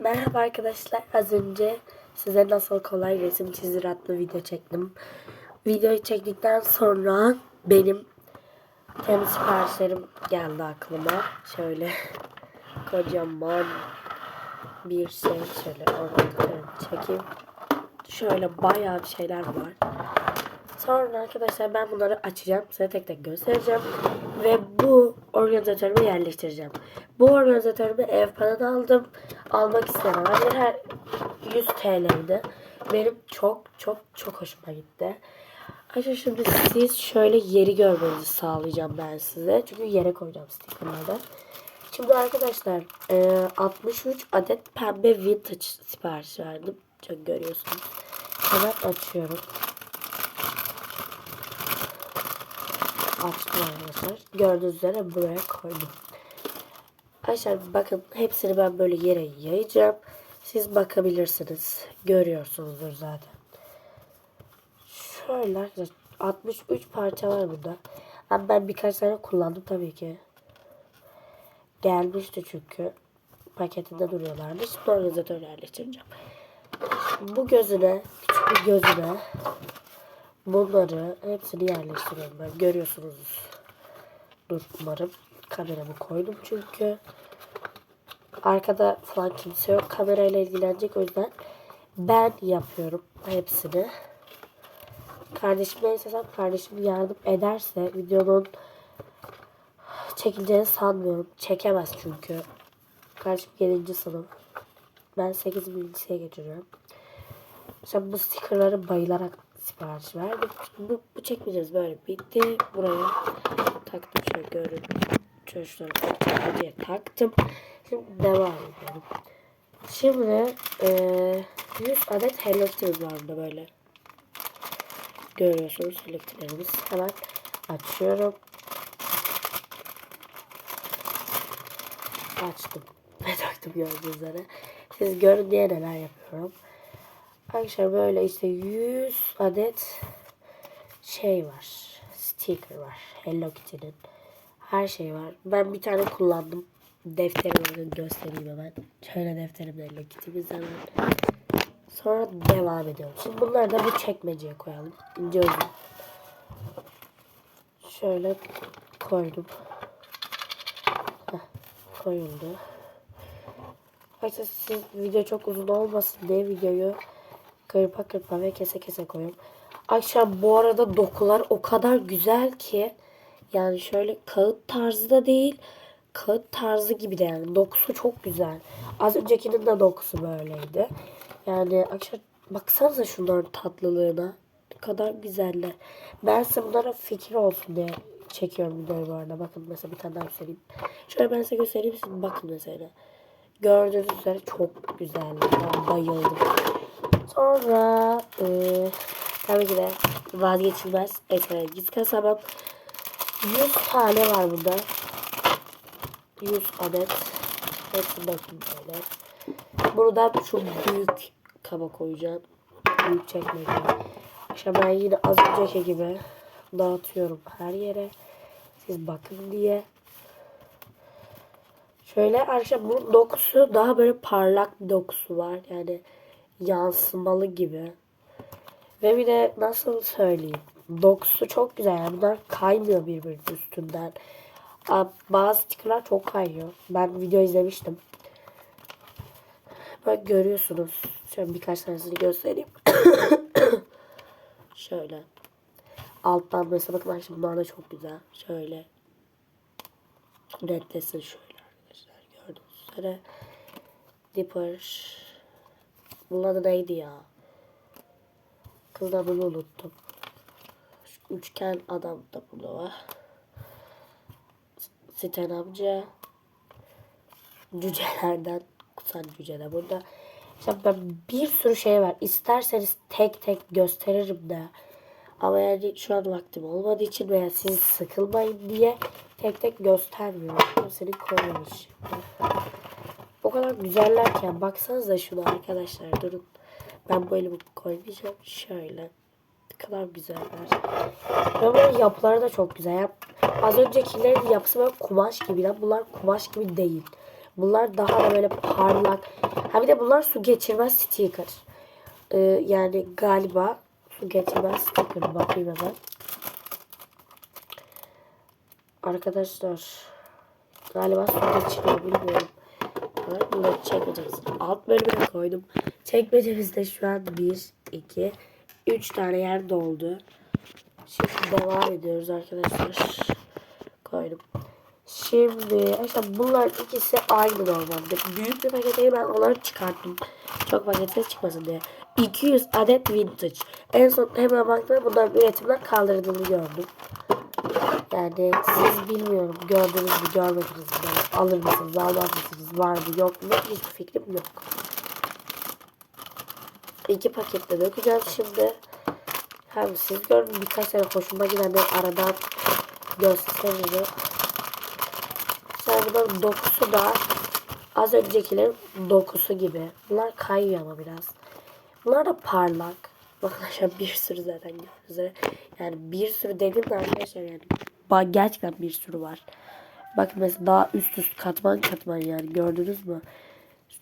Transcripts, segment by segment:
Merhaba arkadaşlar. Az önce size nasıl kolay resim çizir adlı video çektim. Videoyu çektikten sonra benim kendi siparişlerim geldi aklıma. Şöyle kocaman bir şey şöyle oradan çekeyim. Şöyle bayağı bir şeyler var. Sonra arkadaşlar ben bunları açacağım. Size tek tek göstereceğim. Ve bu organizatörümü yerleştireceğim. Bu organizatörümü ev paranı aldım. Almak isteyen olabilir. Her 100 TL'ydi. Benim çok çok çok hoşuma gitti. Arkadaşlar şimdi siz şöyle yeri görmenizi sağlayacağım ben size. Çünkü yere koyacağım stickerları. Şimdi arkadaşlar e, 63 adet pembe vintage sipariş verdim. Çok görüyorsunuz. Hemen açıyorum. açtım arkadaşlar. Gördüğünüz üzere buraya koydum. Arkadaşlar bakın hepsini ben böyle yere yayacağım. Siz bakabilirsiniz. Görüyorsunuzdur zaten. Şöyle arkadaşlar 63 parça var burada. Ama ben birkaç tane kullandım tabii ki. Gelmişti çünkü. Paketinde duruyorlardı. Şimdi organizatör yerleştireceğim. Bu gözüne, küçük bir gözüne Bunları hepsini yerleştiriyorum ben. Görüyorsunuz. Dur umarım. Kameramı koydum çünkü. Arkada falan kimse yok. Kamerayla ilgilenecek o yüzden ben yapıyorum hepsini. Kardeşime istesem kardeşim yardım ederse videonun çekileceğini sanmıyorum. Çekemez çünkü. Kardeşim 7. sınıf. Ben 8 bilgisayara geçiriyorum. İşte bu stickerları bayılarak sipariş verdim. Bu, bu çekmeyeceğiz böyle bitti. Buraya taktım şöyle görün. Şöyle diye taktım. Şimdi devam ediyorum. Şimdi e, 100 adet Hello Kitty var burada böyle. Görüyorsunuz Hello Kitty'lerimiz. Hemen açıyorum. Açtım. Ve taktım gördüğünüz. Siz görün diye neler yapıyorum. Arkadaşlar böyle işte 100 adet şey var. Sticker var. Hello Kitty'nin. Her şey var. Ben bir tane kullandım. Defterimi göstereyim hemen. Şöyle defterimde Hello Kitty'miz hemen. Sonra devam ediyorum. Şimdi bunları da bu çekmeceye koyalım. İnce uzun. Şöyle koydum. Heh, koyuldu. Arkadaşlar siz video çok uzun olmasın diye videoyu kırpa kırpa ve kese kese koyuyorum. Akşam bu arada dokular o kadar güzel ki yani şöyle kağıt tarzı da değil kağıt tarzı gibi de yani dokusu çok güzel. Az öncekinin de dokusu böyleydi. Yani akşam baksanıza şunların tatlılığına. Ne kadar güzeller. Ben size bunlara fikir olsun diye çekiyorum videoyu bu arada. Bakın mesela bir tane daha göstereyim. Şöyle ben size göstereyim. Siz bakın mesela. Gördüğünüz üzere çok güzeller. Ben bayıldım. Sonra e, tabii ki de vazgeçilmez ekran giz kasabam. 100 tane var burada. 100 adet. Hepsi bakın böyle. Burada şu büyük kaba koyacağım. Büyük çekmece. İşte ben yine az önceki gibi dağıtıyorum her yere. Siz bakın diye. Şöyle arkadaşlar bunun dokusu daha böyle parlak bir dokusu var. Yani yansımalı gibi. Ve bir de nasıl söyleyeyim. Dokusu çok güzel. Yani bunlar kaymıyor birbirinin üstünden. Bazı stickerlar çok kayıyor. Ben video izlemiştim. Bak görüyorsunuz. Şöyle birkaç tanesini göstereyim. Şöyle. Alttan mesela bakın şimdi bunlar da çok güzel. Şöyle. Netlesin şöyle arkadaşlar. Gördüğünüz üzere. Dipper. Bunun adı neydi ya? Kız adını unuttum. Üçgen adam da burada var. Siten amca. Cücelerden kusan cüce de burada. İşte ben bir sürü şey var. İsterseniz tek tek gösteririm de. Ama yani şu an vaktim olmadığı için veya siz sıkılmayın diye tek tek göstermiyorum. Hepsini koymamış. O kadar güzellerken baksanıza şuna arkadaşlar durun. Ben bu elimi koymayacağım. Şöyle. Kadar güzeller. Ve bunların yapıları da çok güzel. Yap Az öncekilerin yapısı böyle kumaş gibi. Lan. Bunlar kumaş gibi değil. Bunlar daha da böyle parlak. Ha bir de bunlar su geçirmez sticker. Ee, yani galiba su geçirmez sticker. Bakayım hemen. Arkadaşlar galiba su geçiriyor bilmiyorum. Bunu çekmeyeceğiz. Alt bölümüne koydum. Çekmecemizde şu an 1, 2, 3 tane yer doldu. Şimdi devam ediyoruz arkadaşlar. Koydum. Şimdi arkadaşlar bunlar ikisi aynı normalde. Büyük bir paketi ben onları çıkarttım. Çok pakete çıkmasın diye. 200 adet vintage. En son hemen baktım bunların üretimden kaldırıldığını gördüm. Yani siz bilmiyorum gördünüz mü görmediniz mi? Alır mısınız almaz mısınız? Var mı yok mu? Hiçbir fikrim yok. İki pakette dökeceğiz şimdi. Hem siz görün birkaç tane hoşuma gidenleri aradan gösteririm. Sen bunların dokusu da az öncekilerin dokusu gibi. Bunlar kayıyor ama biraz. Bunlar da parlak. Bakın aşağı bir sürü zaten gördüğünüz. Yani bir sürü dedim de arkadaşlar yani. Gerçekten bir sürü var. Bakın mesela daha üst üst katman katman yani gördünüz mü?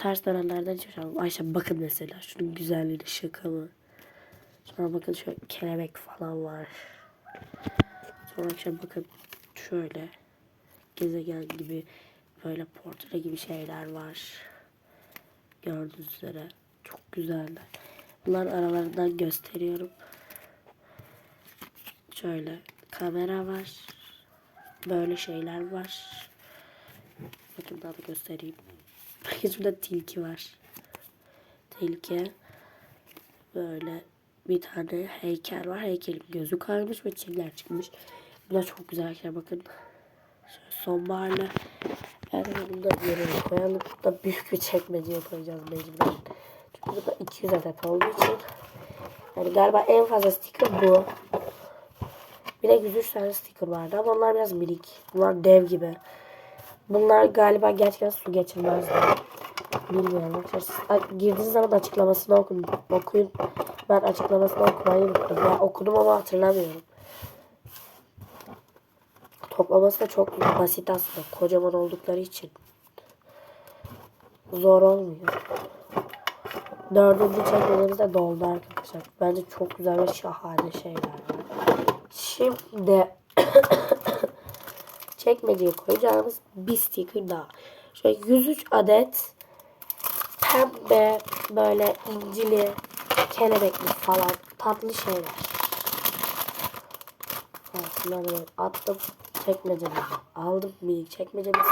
Ters dönenlerden çalışalım. Ayşe bakın mesela şunun güzelliğine şaka mı? Sonra bakın şöyle kelebek falan var. Sonra akşam bakın şöyle gezegen gibi böyle portre gibi şeyler var. Gördüğünüz üzere çok güzeller. Bunların aralarından gösteriyorum. Şöyle kamera var. Böyle şeyler var. Bakın daha da göstereyim. Bakın şurada tilki var. Tilki. Böyle bir tane heykel var. Heykelin gözü kaymış ve çiller çıkmış. Bunlar çok güzel arkadaşlar bakın. Şöyle sonbaharlı. Yani bunu da yerine koyalım. Da büyük bir çekmeceye koyacağız mecburen. Çünkü bu da 200 adet olduğu için. Yani galiba en fazla sticker bu. Bir de 103 tane sticker vardı ama onlar biraz minik. Bunlar dev gibi. Bunlar galiba gerçekten su geçirmezdi. Bilmiyorum. Arkadaşlar girdiğiniz zaman açıklamasını okuyun. okuyun. Ben açıklamasını okumayı unuttum. Ya okudum ama hatırlamıyorum. Toplaması da çok basit aslında. Kocaman oldukları için. Zor olmuyor. Dördüncü çekmecemiz de doldu arkadaşlar. Bence çok güzel ve şahane şeyler. Şimdi çekmeceye koyacağımız bir sticker daha. Şöyle 103 adet pembe böyle incili kelebekli falan tatlı şeyler. Evet, bunları böyle attım. Çekmecemizi aldım. Minik çekmecemiz.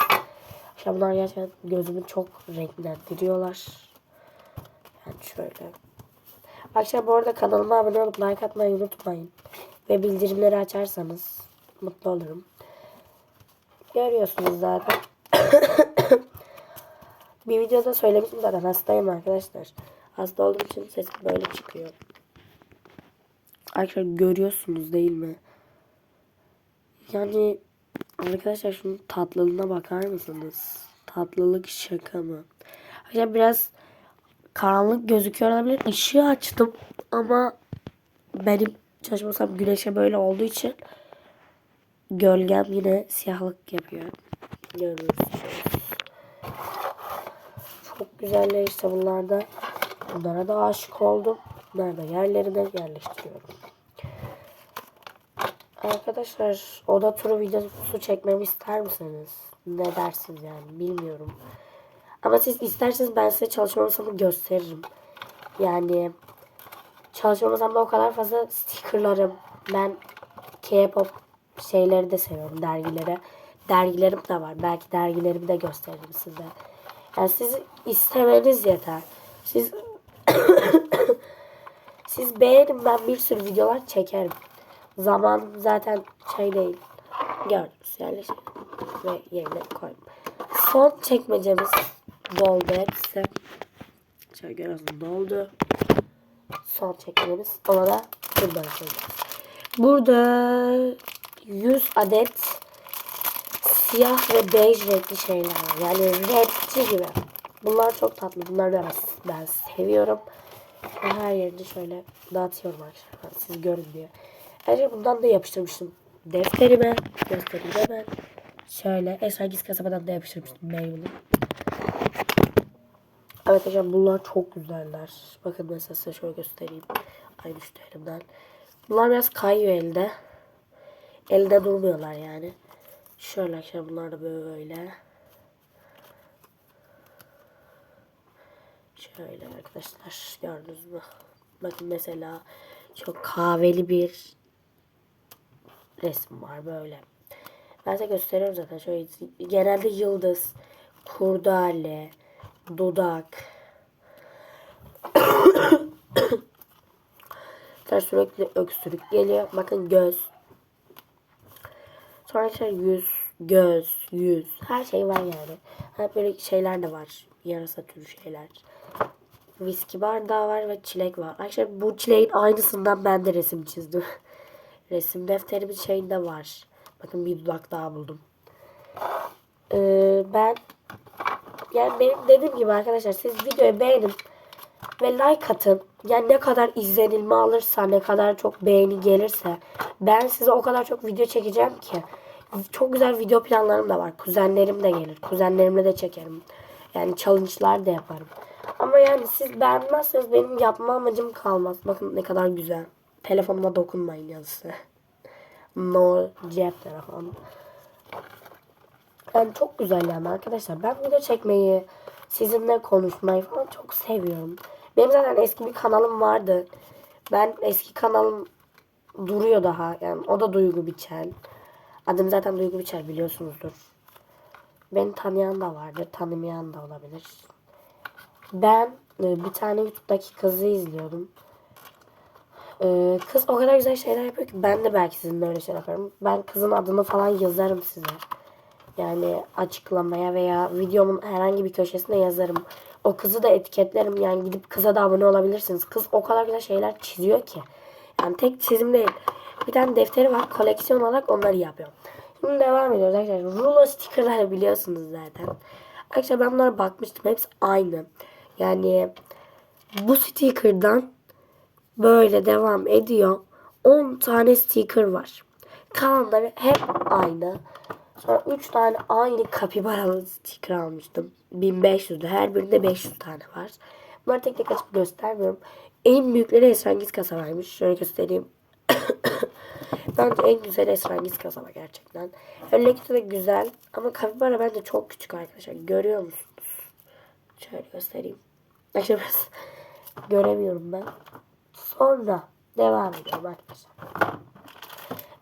İşte bunlar gerçekten gözümü çok renklendiriyorlar. Yani şöyle. Akşam bu arada kanalıma abone olup like atmayı unutmayın. Ve bildirimleri açarsanız mutlu olurum. Görüyorsunuz zaten. bir videoda söylemiştim zaten hastayım arkadaşlar. Hasta olduğum için sesim böyle çıkıyor. Arkadaşlar görüyorsunuz değil mi? Yani arkadaşlar şunun tatlılığına bakar mısınız? Tatlılık şaka mı? Arkadaşlar biraz karanlık gözüküyor olabilir. Işığı açtım ama benim çalışmasam güneşe böyle olduğu için gölgem yine siyahlık yapıyor. Görüyorsunuz. Çok güzeller işte bunlar da. Bunlara da aşık oldum. Bunları da yerlerine yerleştiriyorum. Arkadaşlar oda turu videosu çekmemi ister misiniz? Ne dersiniz yani bilmiyorum. Ama siz isterseniz ben size çalışma masamı gösteririm. Yani çalışma masamda o kadar fazla stickerlarım. Ben K-pop şeyleri de seviyorum dergilere. Dergilerim de var. Belki dergilerimi de gösteririm size. Yani siz istemeniz yeter. Siz siz beğenin ben bir sürü videolar çekerim. Zaman zaten şey değil. Gördünüz yerleşim ve yerine koydum. Son çekmecemiz doldu hepsi. Şöyle görüyorsunuz doldu. Son çekmecemiz. Ona da koyacağız. Burada 100 adet siyah ve bej renkli şeyler var. Yani renkli gibi. Bunlar çok tatlı. Bunları ben, ben seviyorum. Ve her yerini şöyle dağıtıyorum arkadaşlar. Siz görün diye. Ayrıca bundan da yapıştırmıştım. Defterime göstereyim hemen. Şöyle Esra Giz kasabadan da yapıştırmıştım meyveli. Evet arkadaşlar bunlar çok güzeller. Bakın mesela size şöyle göstereyim. Ay düştü elimden. Bunlar biraz kayıyor elde. Elde durmuyorlar yani. Şöyle arkadaşlar bunlar da böyle. Şöyle arkadaşlar gördünüz mü? Bakın mesela çok kahveli bir resim var böyle. Ben size gösteriyorum zaten. Şöyle genelde yıldız, kurdale, dudak. Sürekli öksürük geliyor. Bakın göz. Sonra işte yüz, göz, yüz. Her şey var yani. Hep böyle şeyler de var. Yarasa türü şeyler. Viski bardağı var ve çilek var. Arkadaşlar bu çileğin aynısından ben de resim çizdim. resim defterimin şeyinde var. Bakın bir dudak daha buldum. Ee, ben yani benim dediğim gibi arkadaşlar siz videoyu beğenin ve like atın. Yani ne kadar izlenilme alırsa, ne kadar çok beğeni gelirse ben size o kadar çok video çekeceğim ki. Çok güzel video planlarım da var. Kuzenlerim de gelir. Kuzenlerimle de çekerim. Yani challenge'lar da yaparım. Ama yani siz beğenmezseniz benim yapma amacım kalmaz. Bakın ne kadar güzel. Telefonuma dokunmayın yazısı. No cep telefonu. Yani çok güzel yani arkadaşlar. Ben video çekmeyi, sizinle konuşmayı falan çok seviyorum. Benim zaten eski bir kanalım vardı. Ben eski kanalım duruyor daha. Yani o da Duygu Biçen. Adım zaten Duygu Biçer biliyorsunuzdur. Beni tanıyan da vardır, tanımayan da olabilir. Ben e, bir tane YouTube'daki kızı izliyordum. E, kız o kadar güzel şeyler yapıyor ki ben de belki sizinle öyle şeyler yaparım. Ben kızın adını falan yazarım size. Yani açıklamaya veya videomun herhangi bir köşesine yazarım. O kızı da etiketlerim. Yani gidip kıza da abone olabilirsiniz. Kız o kadar güzel şeyler çiziyor ki. Yani tek çizim değil. Bir tane defteri var. Koleksiyon olarak onları yapıyorum. Şimdi devam ediyoruz arkadaşlar. Rulo stickerları biliyorsunuz zaten. Arkadaşlar ben bunlara bakmıştım. Hepsi aynı. Yani bu sticker'dan böyle devam ediyor. 10 tane sticker var. Kalanları hep aynı. Sonra 3 tane aynı kapibaralı sticker almıştım. 1500'dü. Her birinde 500 tane var. Bunları tek tek açıp göstermiyorum. En büyükleri esrangiz kasabaymış. Şöyle göstereyim. bence en güzel esrangiz kasaba gerçekten. Kitty de güzel. Ama kapibara bence çok küçük arkadaşlar. Görüyor musunuz? Şöyle göstereyim. Arkadaşlar göremiyorum ben. Sonra devam ediyorum arkadaşlar.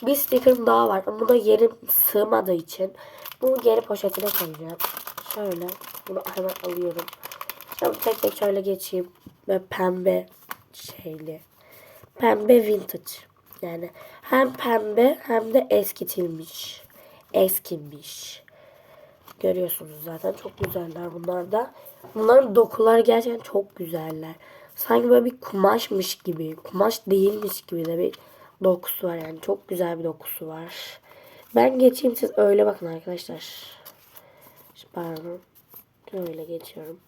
Bir sticker'ım daha var. Ama buna yerim sığmadığı için bunu geri poşetine koyacağım. Şöyle bunu hemen alıyorum. Şimdi tek tek şöyle geçeyim. Ve pembe şeyli. Pembe vintage. Yani hem pembe hem de eskitilmiş. Eskimiş. Görüyorsunuz zaten çok güzeller bunlar da. Bunların dokuları gerçekten çok güzeller. Sanki böyle bir kumaşmış gibi. Kumaş değilmiş gibi de bir dokusu var yani. Çok güzel bir dokusu var. Ben geçeyim siz öyle bakın arkadaşlar. Pardon. Şöyle geçiyorum.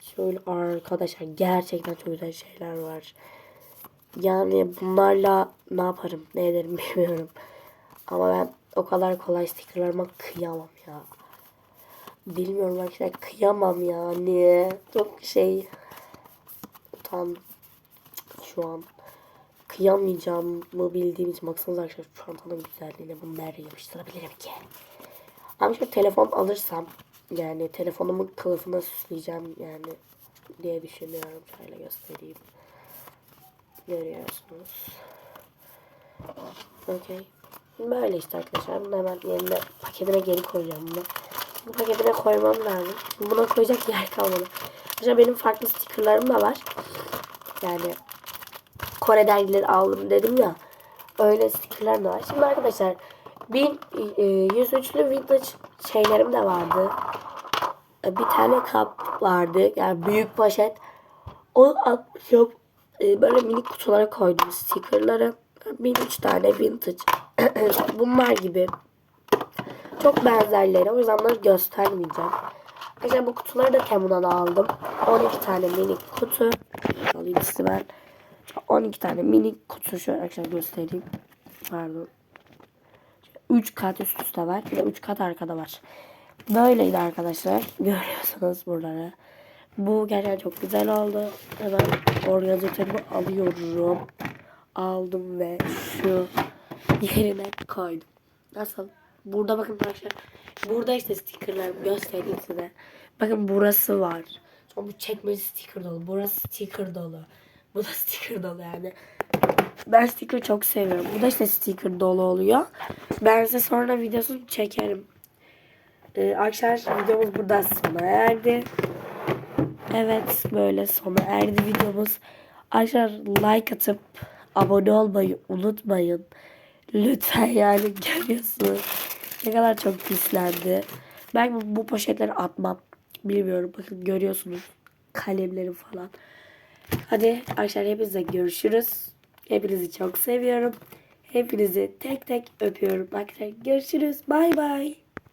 Şöyle arkadaşlar gerçekten çok güzel şeyler var. Yani bunlarla ne yaparım ne ederim bilmiyorum. Ama ben o kadar kolay stickerlarıma kıyamam ya. Bilmiyorum arkadaşlar kıyamam yani. Çok şey utandım şu an. Kıyamayacağımı bildiğim için baksanıza arkadaşlar çantanın güzelliğine bunu nereye yapıştırabilirim ki? Ama şu telefon alırsam yani telefonumun kılıfına süsleyeceğim yani diye düşünüyorum. Şöyle göstereyim. Görüyorsunuz. Okey. Böyle işte arkadaşlar. Bunu hemen yerine paketine geri koyacağım bunu. Bu paketine koymam lazım. Buna koyacak yer kalmadı. Arkadaşlar benim farklı stickerlarım da var. Yani Kore dergileri aldım dedim ya. Öyle stickerlar da var. Şimdi arkadaşlar 1103'lü vintage şeylerim de vardı. E, Bir tane kap vardı. Yani büyük poşet. Onu atmışım. E, Böyle minik kutulara koydum stickerları. Bir üç tane vintage. Bunlar gibi. Çok benzerleri. O yüzden bunları göstermeyeceğim. Arkadaşlar bu kutuları da Temu'dan aldım. 12 tane minik kutu. Alayım size ben. 12 tane minik kutu şöyle arkadaşlar göstereyim. Pardon. 3 kat üst üste var. Bir de 3 kat arkada var. Böyleydi arkadaşlar. Görüyorsunuz buraları. Bu gerçekten çok güzel oldu. Hemen organizatörümü alıyorum. Aldım ve şu yerine koydum. Nasıl? Burada bakın arkadaşlar. Burada işte stickerlar göstereyim size. Bakın burası var. Sonra bu çekmeci sticker dolu. Burası sticker dolu. Bu da sticker dolu yani. Ben sticker çok seviyorum. Bu da işte sticker dolu oluyor. Ben size sonra videosunu çekerim. Ee, arkadaşlar videomuz burada sona erdi. Evet böyle sona erdi videomuz. Arkadaşlar like atıp abone olmayı unutmayın. Lütfen yani görüyorsunuz. Ne kadar çok pislendi. Ben bu, bu poşetleri atmam. Bilmiyorum bakın görüyorsunuz. Kalemleri falan. Hadi arkadaşlar hepinizle görüşürüz. Hepinizi çok seviyorum. Hepinizi tek tek öpüyorum. Arkadaşlar görüşürüz. Bay bay.